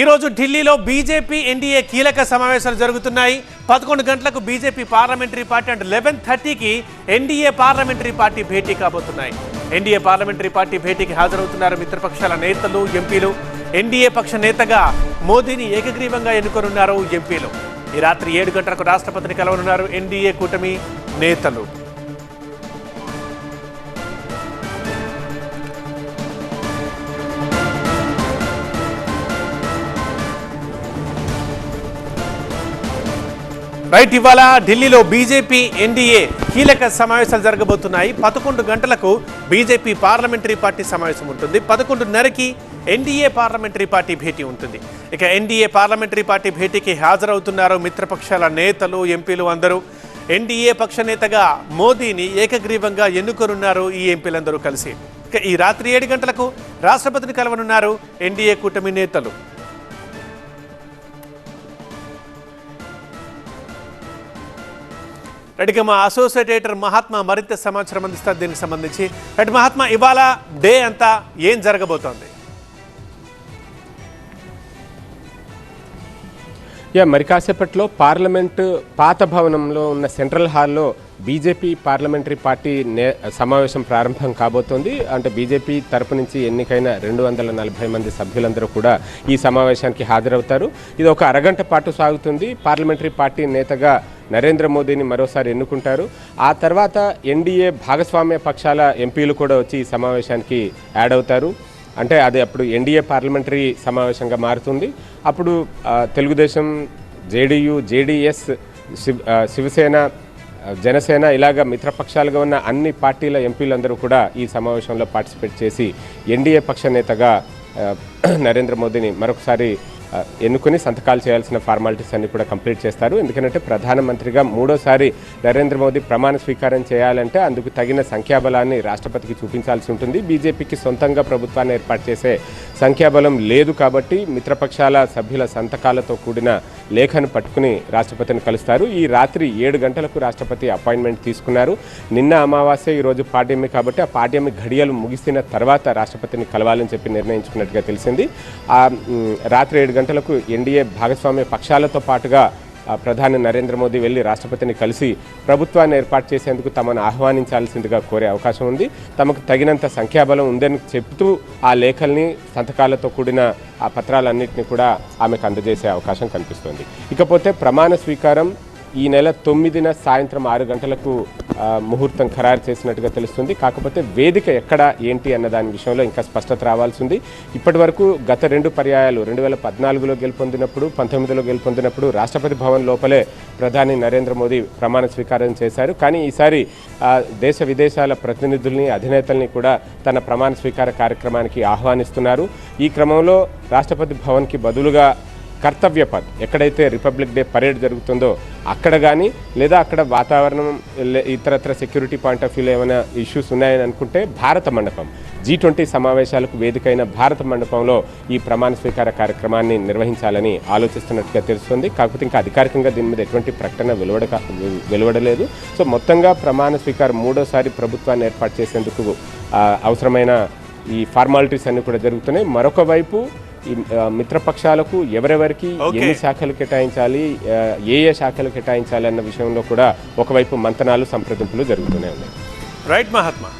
ఈరోజు ఢిల్లీలో BJP NDA కీలక సమావేశాలు జరుగుతున్నాయి. పదకొండు గంటలకు BJP parliamentary party and eleven థర్టీకి ఎన్డీఏ పార్లమెంటరీ పార్టీ భేటీ కాబోతున్నాయి. ఎన్డీఏ పార్లమెంటరీ పార్టీ భేటీకి హాజరవుతున్నారు మిత్రపక్షాల నేతలు ఎంపీలు. ఎన్డీఏ పక్ష నేతగా మోదీని ఏకగ్రీవంగా ఎన్నుకొనున్నారు ఎంపీలు. ఈ రాత్రి ఏడు గంటలకు రాష్ట్రపతిని కలవనున్నారు ఎన్డీఏ కూటమి నేతలు. రైట్ ఇవాళ ఢిల్లీలో బీజేపీ ఎన్డీఏ కీలక సమావేశాలు జరగబోతున్నాయి. పదకొండు గంటలకు బీజేపీ పార్లమెంటరీ పార్టీ సమావేశం ఉంటుంది. పదకొండున్నరకి ఎన్డీఏ పార్లమెంటరీ పార్టీ భేటీ ఉంటుంది. ఇక ఎన్డీఏ పార్లమెంటరీ పార్టీ భేటీకి హాజరవుతున్నారు మిత్రపక్షాల నేతలు ఎంపీలు అందరూ. ఎన్డీఏ పక్ష నేతగా మోదీని ఏకగ్రీవంగా ఎన్నుకోనున్నారు ఈ ఎంపీలందరూ కలిసి. ఇక ఈ రాత్రి ఏడు గంటలకు రాష్ట్రపతిని కలవనున్నారు ఎన్డీఏ కూటమి నేతలు. రెడ్డిగా మా అసోసియేటర్ మహాత్మా మరింత సమాచారం అందిస్తారు. దీనికి సంబంధించి రెడ్డి మహాత్మా ఇవాళ డే అంతా ఏం జరగబోతోంది? యా మరి కాసేపట్లో పార్లమెంటు పాత భవనంలో ఉన్న సెంట్రల్ హాల్లో బీజేపీ పార్లమెంటరీ పార్టీ నే సమావేశం ప్రారంభం కాబోతోంది. అంటే బీజేపీ తరపు నుంచి ఎన్నికైన రెండు వందల నలభై మంది సభ్యులందరూ కూడా ఈ సమావేశానికి హాజరవుతారు. ఇది ఒక అరగంట పాటు సాగుతుంది. పార్లమెంటరీ పార్టీ నేతగా నరేంద్ర మోదీని మరోసారి ఎన్నుకుంటారు. ఆ తర్వాత ఎన్డీఏ భాగస్వామ్య పక్షాల ఎంపీలు కూడా వచ్చి ఈ సమావేశానికి యాడ్ అవుతారు. అంటే అది అప్పుడు ఎన్డీఏ పార్లమెంటరీ సమావేశంగా మారుతుంది. అప్పుడు తెలుగుదేశం జేడీయూ జేడీఎస్ శివ్ శివసేన జనసేన ఇలాగ మిత్రపక్షాలుగా ఉన్న అన్ని పార్టీల ఎంపీలందరూ కూడా ఈ సమావేశంలో పార్టిసిపేట్ చేసి ఎన్డీఏ పక్ష నేతగా నరేంద్ర మోదీని మరొకసారి ఎన్నుకుని సంతకాలు చేయాల్సిన ఫార్మాలిటీస్ అన్ని కూడా కంప్లీట్ చేస్తారు. ఎందుకంటే ప్రధానమంత్రిగా మూడోసారి నరేంద్ర మోదీ ప్రమాణ స్వీకారం చేయాలంటే అందుకు తగిన సంఖ్యాబలాన్ని రాష్ట్రపతికి చూపించాల్సి ఉంటుంది. బీజేపీకి సొంతంగా ప్రభుత్వాన్ని ఏర్పాటు చేసే సంఖ్యాబలం లేదు కాబట్టి మిత్రపక్షాల సభ్యుల సంతకాలతో కూడిన లేఖను పట్టుకుని రాష్ట్రపతిని కలుస్తారు. ఈ రాత్రి ఏడు గంటలకు రాష్ట్రపతి అపాయింట్మెంట్ తీసుకున్నారు. నిన్న అమావాస్య ఈరోజు పాడ్యమి కాబట్టి ఆ పాడ్యమి ఘడియలు ముగిసిన తర్వాత రాష్ట్రపతిని కలవాలని చెప్పి నిర్ణయించుకున్నట్టుగా తెలిసింది. ఆ రాత్రి ఏడు గంటలకు ఎన్డీఏ భాగస్వామ్య పక్షాలతో పాటుగా ప్రధాని నరేంద్ర మోదీ వెళ్ళి రాష్ట్రపతిని కలిసి ప్రభుత్వాన్ని ఏర్పాటు చేసేందుకు తమను ఆహ్వానించాల్సిందిగా కోరే అవకాశం ఉంది. తమకు తగినంత సంఖ్యాబలం ఉందని చెబుతూ ఆ లేఖల్ని సంతకాలతో కూడిన ఆ పత్రాలన్నింటినీ కూడా ఆమెకు అందజేసే అవకాశం కనిపిస్తోంది. ఇకపోతే ప్రమాణ స్వీకారం ఈ నెల తొమ్మిదిన సాయంత్రం ఆరు గంటలకు ముహూర్తం ఖరారు చేసినట్టుగా తెలుస్తుంది. కాకపోతే వేదిక ఎక్కడ ఏంటి అన్న దాని విషయంలో ఇంకా స్పష్టత రావాల్సి ఉంది ఇప్పటి వరకు గత రెండు పర్యాయాలు రెండు వేల పద్నాలుగులో గెలుపొందినప్పుడు పంతొమ్మిదిలో గెలుపొందినప్పుడు రాష్ట్రపతి భవన్ లోపలే ప్రధాని నరేంద్ర మోదీ ప్రమాణ స్వీకారం చేశారు. కానీ ఈసారి దేశ విదేశాల ప్రతినిధుల్ని అధినేతల్ని కూడా తన ప్రమాణ స్వీకార కార్యక్రమానికి ఆహ్వానిస్తున్నారు. ఈ క్రమంలో రాష్ట్రపతి భవన్కి బదులుగా కర్తవ్య పథ్ ఎక్కడైతే రిపబ్లిక్ డే పరేడ్ జరుగుతుందో అక్కడ కానీ లేదా అక్కడ వాతావరణం లే- ఇతరత్ర సెక్యూరిటీ పాయింట్ ఆఫ్ వ్యూలో ఏమైనా ఇష్యూస్ ఉన్నాయని అనుకుంటే భారత మండపం. జీ ట్వంటీ సమావేశాలకు వేదికైన భారత మండపంలో ఈ ప్రమాణ స్వీకార కార్యక్రమాన్ని నిర్వహించాలని ఆలోచిస్తున్నట్టుగా తెలుస్తుంది. కాకపోతే ఇంకా అధికారికంగా దీని మీద ఎటువంటి ప్రకటన వెలువడక వెలువడలేదు. సో మొత్తంగా ప్రమాణ స్వీకారం మూడోసారి ప్రభుత్వాన్ని ఏర్పాటు చేసేందుకు అవసరమైన ఈ ఫార్మాలిటీస్ అన్నీ కూడా జరుగుతున్నాయి. మరొక వైపు ఈ మిత్రపక్షాలకు ఎవరెవరికి. ఎన్ని శాఖలు కేటాయించాలి ఏ ఏ శాఖలు కేటాయించాలి అన్న విషయంలో కూడా ఒకవైపు మంతనాలు సంప్రదింపులు జరుగుతూనే ఉన్నాయి రైట్ మహాత్మా